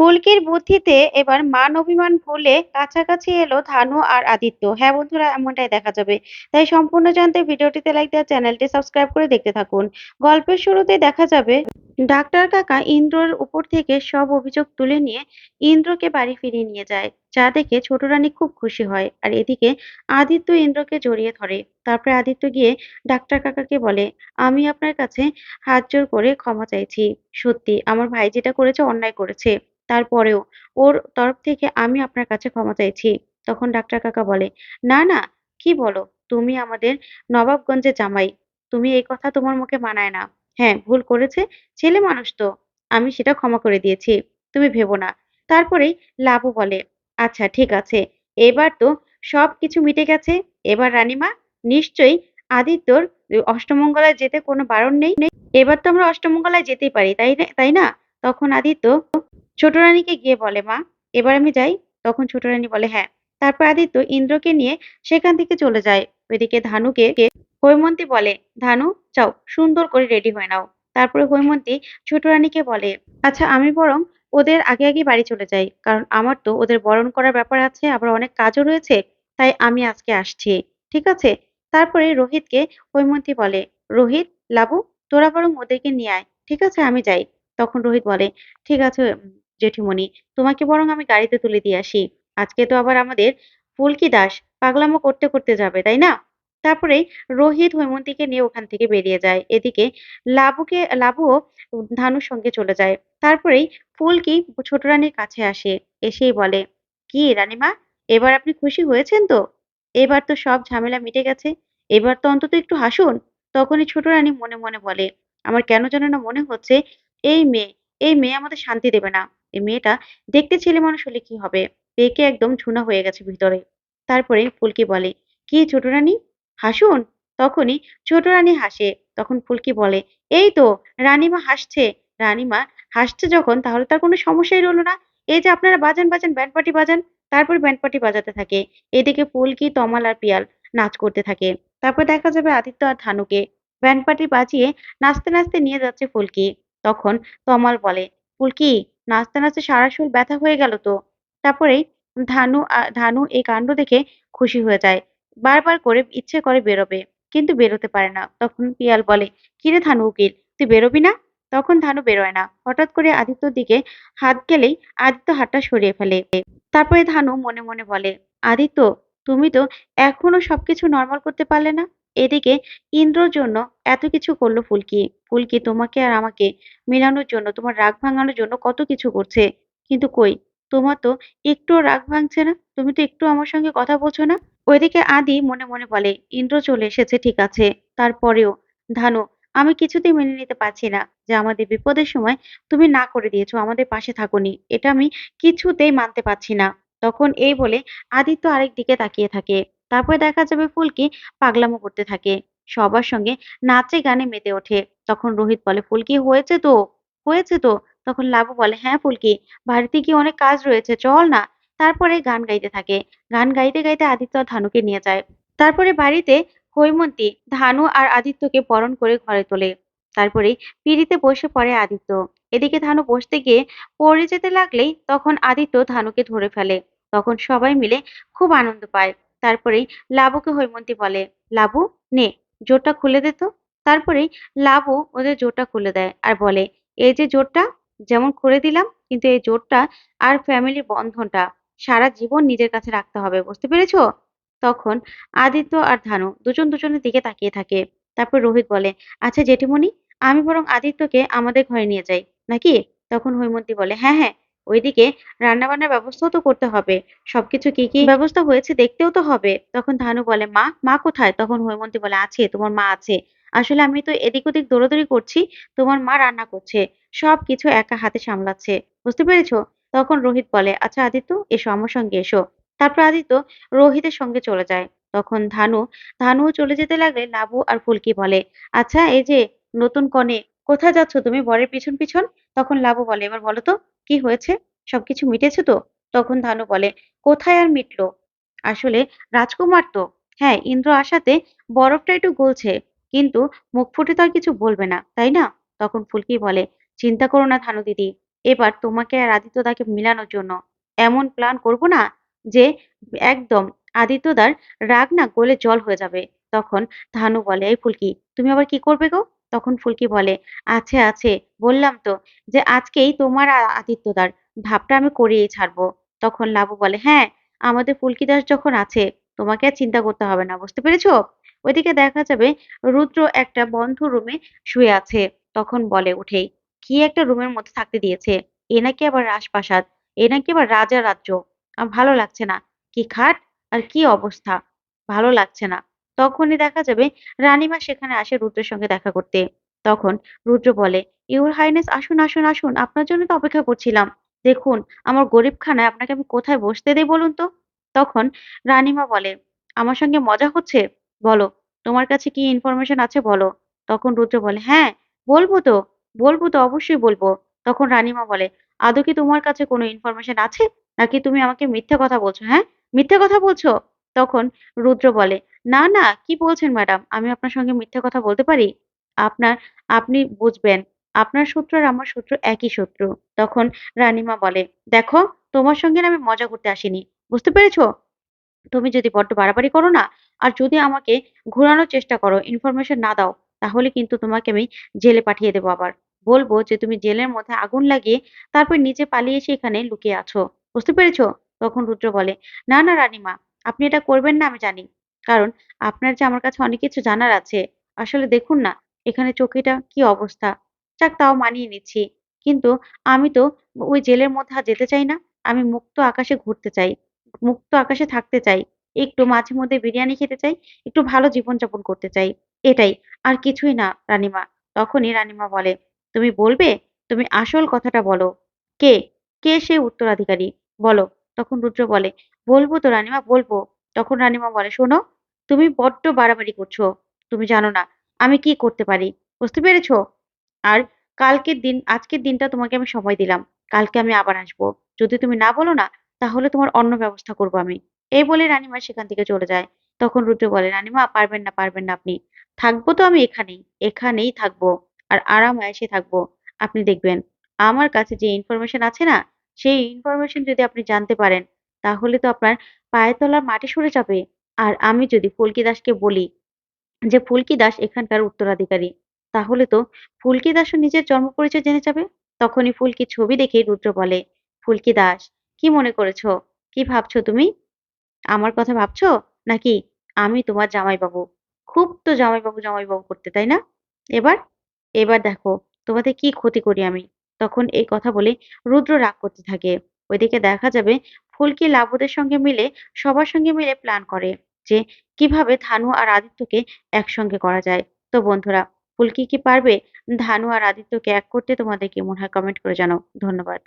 ফুলকির বুদ্ধিতে এবার মান অভিমান ভুলে কাছাকাছি এলো ধানু আর আদিত্য। হ্যাঁ বন্ধুরা, এমনটাই দেখা যাবে। তাই সম্পূর্ণ জানতে ভিডিওটিতে লাইক দেওয়া চ্যানেলটি সাবস্ক্রাইব করে দেখতে থাকুন। গল্পের শুরুতে দেখা যাবে, ডাক্তার কাকা ইন্দ্রর উপর থেকে সব অভিযোগ তুলে নিয়ে ইন্দ্রকে বাড়ি ফিরিয়ে নিয়ে যায়, যা দেখে ছোট রানী খুব খুশি হয়। আর এদিকে আদিত্য ইন্দ্রকে জড়িয়ে ধরে। তারপরে আদিত্য গিয়ে ডাক্তার কাকাকে বলে, আমি আপনার কাছে হাত জোর করে ক্ষমা চাইছি। সত্যি, আমার ভাই যেটা করেছে অন্যায় করেছে। তারপরেও ওর তরফ থেকে আমি আপনার কাছে ক্ষমা চাইছি তখন ডাক্তার কাকা বলে, না না, কি বলো? তুমি আমাদের নবাবগঞ্জের জামাই। তুমি এই কথা তোমার মুখে মানায় না। হ্যাঁ ভুল করেছে, ছেলে মানুষ তো। আমি সেটা ক্ষমা করে দিয়েছি। তুমি ভেবো না। তারপরেই লাবু বলে আচ্ছা ঠিক আছে। এবার তো সব কিছু মিটে গেছে। এবার রানীমা, নিশ্চয়ই আদিত্যর অষ্টমঙ্গলায় যেতে কোনো বারণ নেই? এবার তো আমরা অষ্টমঙ্গলায় যেতেই পারি, তাই তাই না? তখন আদিত্য ছোট রানীকে গিয়ে বলে, মা, এবার আমি যাই। তখন ছোট রানী বলে হ্যাঁ। তারপর আদিত্য ইন্দ্রকে নিয়ে সেখান থেকে চলে যায়। ওইদিকে ধানুকে হৈমন্তী বলে, ধানু, যাও, সুন্দর করে রেডি হয়ে নাও। তারপরে হৈমন্তী ছোট রানীকে বলে আচ্ছা আমি বরং ওদের আগে আগে বাড়ি চলে যাই, কারণ আমার তো ওদের বরণ করার ব্যাপার আছে, আবার অনেক কাজও রয়েছে, তাই আমি আজকে আসছি। ঠিক আছে? তারপরে রোহিতকে হৈমন্তী বলে, রোহিত, লাবু, তোরা বরং ওদেরকে নিয়ে আয়। ঠিক আছে? আমি যাই। তখন রোহিত বলে, ঠিক আছে জেঠিমণি, তোমাকে বরং আমি গাড়িতে তুলে দিয়ে আসি। আজকে তো আবার আমাদের ফুলকি দাস পাগলামো করতে করতে যাবে, তাই না? তারপরে রোহিত হৈমন্তীকে নিয়ে ওখান থেকে বেরিয়ে যায়। এদিকে লাবুকে, লাবুও ধানুর সঙ্গে চলে যায়। তারপরেই ফুলকি ছোট রানীর কাছে আসে, এসেই বলে, কি রানীমা, এবার আপনি খুশি হয়েছেন তো? এবার তো সব ঝামেলা মিটে গেছে। এবার তো অন্তত একটু হাসুন। তখনই ছোট রানী মনে মনে বলে, আমার কেন যেন না মনে হচ্ছে, এই মেয়ে এই মেয়ে আমাদের শান্তি দেবে না। এই মেয়েটা দেখতে ছেলে মানুষ হলে কি হবে? পেকে একদম ঝুনা হয়ে গেছে ভিতরে। তারপরে ফুলকি বলে, কি ছোট রানী? হাসুন? তখনই ছোট রানী হাসে। তখন ফুলকি বলে, এই তো, রানীমা হাসছে। রানীমা হাসছে যখন, তাহলে তার কোনো সমস্যাই রইল না। এই যে আপনারা বাজান বাজান ব্যান্ড পার্টি বাজান। তারপর ব্যান্ড পার্টি বাজাতে থাকে। এদিকে ফুলকি, তমাল আর পিয়াল নাচ করতে থাকে। তারপর দেখা যাবে আদিত্য আর ধানুকে। ব্যান্ড পার্টি বাজিয়ে নাচতে নাচতে নিয়ে যাচ্ছে ফুলকি। তখন তমাল বলে, ফুলকি নাচতে নাচতে সারা শরীর ব্যথা হয়ে গেল তো। তারপরেই ধানু ধানু এই কাণ্ড দেখে খুশি হয়ে যায়। বারবার করে ইচ্ছে করে বেরোবে, কিন্তু বেরোতে পারে না। তখন পিয়াল বলে, কিরে ধানু উকিল, তুই বেরোবি না? তখন ধানু বেরোয় না। হঠাৎ করে আদিত্যর দিকে হাত গেলেই আদিত্য হাতটা সরিয়ে ফেলে। তারপরে ধানু মনে মনে বলে, আদিত্য, তুমি তো এখনও সবকিছু নর্মাল করতে পারলে না? এদিকে ইন্দ্রর জন্য এত কিছু করল ফুলকি। ফুলকি, তোমাকে আর আমাকে মেলানোর জন্য, তোমার রাগ ভাঙানোর জন্য কত কিছু করছে। কিন্তু কই, তোমার তো একটুও রাগ ভাঙছে না? তুমি তো একটু আমার সঙ্গে কথা বলছো না? ওইদিকে আদি মনে মনে বলে, ইন্দ্র চলে এসেছে, ঠিক আছে। তারপরেও, ধানু, আমি কিছুতেই মেনে নিতে পারছি না যে আমাদের বিপদের সময় তুমি না করে দিয়েছ, আমাদের পাশে থাকোনি। এটা আমি কিছুতেই মানতে পারছি না। তখন এই বলে আদিত্য আরেক দিকে তাকিয়ে থাকে। তারপরে দেখা যাবে ফুলকি পাগলামো করতে থাকে। সবার সঙ্গে নাচে গানে মেতে ওঠে। তখন রোহিত বলে, ফুলকি, হয়েছে তো? হয়েছে তো? তখন লাবু বলে হ্যাঁ ফুলকি, বাড়িতে কি অনেক কাজ রয়েছে? চল না। তারপরে গান গাইতে থাকে। গান গাইতে গাইতে আদিত্য ধানুকে নিয়ে যায়। তারপরে বাড়িতে হৈমন্তী, ধানু আর আদিত্যকে বরণ করে ঘরে তোলে। তারপরে পিড়িতে বসে পড়ে আদিত্য। এদিকে ধানু বসতে গিয়ে পড়ে যেতে লাগলেই তখন আদিত্য ধানুকে ধরে ফেলে। তখন সবাই মিলে খুব আনন্দ পায়। তারপরেই লাবুকে হৈমন্তী বলে, লাবু, নে, জোরটা খুলে দে তো। তারপরেই লাবু ওদের জোরটা খুলে দেয় আর বলে, এই যে জোরটা, যেমন খুলে দিলাম, কিন্তু এই জোরটা আর ফ্যামিলির বন্ধনটা সারা জীবন নিজের কাছে রাখতে হবে, বুঝতে পেরেছ? তখন আদিত্য আর ধানু দুজন দুজনের দিকে তাকিয়ে থাকে। তারপর রোহিত বলে আচ্ছা জেঠিমণি, আমি বরং আদিত্যকে আমাদের ঘরে নিয়ে যাই, নাকি? তখন হৈমন্তী বলে হ্যাঁ হ্যাঁ ওইদিকে রান্না বান্নার ব্যবস্থাও তো করতে হবে। সবকিছু কি কি ব্যবস্থা হয়েছে দেখতেও তো হবে। তখন ধানু বলে, মা মা কোথায়? তখন হৈমন্তী বলে, আছে, তোমার মা আছে। আসলে আমি তো এদিক ওদিক দৌড়াদৌড়ি করছি, তোমার মা রান্না করছে। সবকিছু একা হাতে সামলাচ্ছে। বুঝতে পেরেছ? তখন রোহিত বলে আচ্ছা আদিত্য, এসো, আমার সঙ্গে এসো। তারপর আদিত্য রোহিতের সঙ্গে চলে যায়। তখন ধানু ধানু চলে যেতে লাগলে লাবু আর ফুলকি বলে আচ্ছা এই যে নতুন কনে কোথায় যাচ্ছ তুমি? বরের পিছন পিছন? তখন লাবু বলে, এবার বলো তো, কি হয়েছে? সবকিছু মিটেছে তো? তখন ধানু বলে, কোথায় আর মিটলো? আসলে রাজকুমার তো। হ্যাঁ ইন্দ্র আসাতে বরফটা একটু গলছে, কিন্তু মুখ ফুটে তো আর কিছু বলবে না, তাই না? তখন ফুলকি বলে, চিন্তা করো না ধানু দিদি, এবার তোমাকে আর আদিত্যদাকে মিলানোর জন্য এমন প্ল্যান করব না যে একদম আদিত্যদার রাগ না গলে জল হয়ে যাবে। তখন ধানু বলে, এই ফুলকি, তুমি আবার কি করবে গো? তখন ফুলকি বলে, আছে আছে, বললাম তো যে আজকেই তোমার আর আদিত্যদার ভাবটা আমি করিয়েই ছাড়বো। তখন লাবু বলে হ্যাঁ আমাদের ফুলকি দাস যখন আছে, তোমাকে আর চিন্তা করতে হবে না, বুঝতে পেরেছ? ওইদিকে দেখা যাবে রুদ্র একটা বন্ধ রুমে শুয়ে আছে। তখন বলে উঠেই কি একটা রুমের মধ্যে থাকতে দিয়েছে? এ নাকি আবার রাজপ্রাসাদ? এ নাকি আবার রাজা রাজ্য? আমার ভালো লাগছে না। কি খাট? আর কি অবস্থা? ভালো লাগছে না। তখনই দেখা যাবে রানীমা সেখানে আসে রুদ্রের সঙ্গে দেখা করতে। তখন রুদ্র বলে ইউর হাইনেস আসুন আসুন আসুন, আপনার জন্য তো অপেক্ষা করছিলাম। দেখুন, আমার গরিবখানায় আপনাকে আমি কোথায় বসতে দেই বলুন তো? তখন রানীমা বলে, আমার সঙ্গে মজা হচ্ছে? বলো, তোমার কাছে কি ইনফরমেশন আছে বলো? তখন রুদ্র বলে হ্যাঁ বলব তো বলব তো, অবশ্যই বলব। তখন রানীমা বলে, আদৌ কি তোমার কাছে কোনো ইনফরমেশন আছে? নাকি তুমি আমাকে মিথ্যে কথা বলছো হ্যাঁ? মিথ্যে কথা বলছো? তখন রুদ্র বলে না না, কি বলছেন ম্যাডাম? আমি আপনার সঙ্গে মিথ্যে কথা বলতে পারি? আপনার, আপনি বুঝবেন, আপনার শত্রু আর আমার শত্রু একই শত্রু। তখন রানীমা বলে, দেখো, তোমার সঙ্গে আমি মজা করতে আসিনি। বুঝতে পেরেছ? তুমি যদি বড্ড বাড়াবাড়ি করো না, আর যদি আমাকে ঘোরানোর চেষ্টা করো ইনফরমেশন না দাও, তাহলে কিন্তু তোমাকে আমি জেলে পাঠিয়ে দেবো আবার। বলব যে তুমি জেলের মধ্যে আগুন লাগিয়ে তারপর নিচে পালিয়ে এসে এখানে লুকিয়ে আছো। বুঝতে পেরেছ? তখন রুদ্র বলে, না না, রানীমা, আপনি এটা করবেন না, আমি জানি। কারণ আপনার যে আমার কাছে অনেক কিছু জানার আছে, আসলে দেখুন না, এখানে চৌকিটা কি অবস্থা? যাক, তাও মানিয়ে নিচ্ছি। কিন্তু আমি তো ওই জেলের মধ্যে যেতে চাই না, আমি মুক্ত আকাশে ঘুরতে চাই, মুক্ত আকাশে থাকতে চাই, একটু মাঝে মধ্যে বিরিয়ানি খেতে চাই, একটু ভালো জীবনযাপন করতে চাই, এটাই। আর কিছুই না, রানীমা। তখনই রানীমা বলে, তুমি বলবে? তুমি আসল কথাটা বলো। কে? কে সে উত্তরাধিকারী? বলো। তখন রুদ্র বলে, বলব তো রানীমা, বলব। তখন রানীমা বলে, শোনো তুমি বড্ড বাড়াবাড়ি করছ। তুমি জানো না, আমি কি করতে পারি? বুঝতে পেরেছ? আর কালকের দিন, আজকের দিনটা তোমাকে আমি সময় দিলাম। কালকে আমি আবার আসব। যদি তুমি না বলো না, তাহলে তোমার অন্য ব্যবস্থা করব আমি। এই বলে রানীমা সেখান থেকে চলে যায়। তখন রুদ্র বলে, রানীমা, পারবেন না পারবেন না আপনি। থাকব তো আমি এখানেই এখানেই থাকব। আর আরাম আয়েসে থাকব। আপনি দেখবেন, আমার কাছে যে ইনফরমেশন আছে না, সেই ইনফরমেশন যদি আপনি জানতে পারেন, তাহলে তো আপনার পায়ের তলার মাটি সরে যাবে। আর আমি যদি ফুলকি দাসকে বলি যে, ফুলকি দাস এখানকার উত্তরাধিকারী, তাহলে তো ফুলকি দাসও নিজের জন্ম পরিচয় জেনে যাবে? তখনই ফুলকি ছবি দেখে রুদ্র বলে, ফুলকি দাস, কি মনে করেছ? কি ভাবছ তুমি? আমার কথা ভাবছ? নাকি আমি তোমার জামাইবাবু? খুব তো জামাইবাবু জামাইবাবু করতে, তাই না? এবার এবার দেখো, তোমাদের কি ক্ষতি করি আমি? তখন এই কথা বলে রুদ্র রাগ করতে থাকে। ওইদিকে দেখা যাবে ফুলকি লাবুদের সঙ্গে মিলে, সবার সঙ্গে মিলে প্ল্যান করে। যে কীভাবে ধানু আর আদিত্যকে একসঙ্গে করা যায়। তো বন্ধুরা ফুলকি কি পারবে? ধানু আর আদিত্যকে এক করতে তোমাদের কি মনে হয় কমেন্ট করে জানাও। ধন্যবাদ।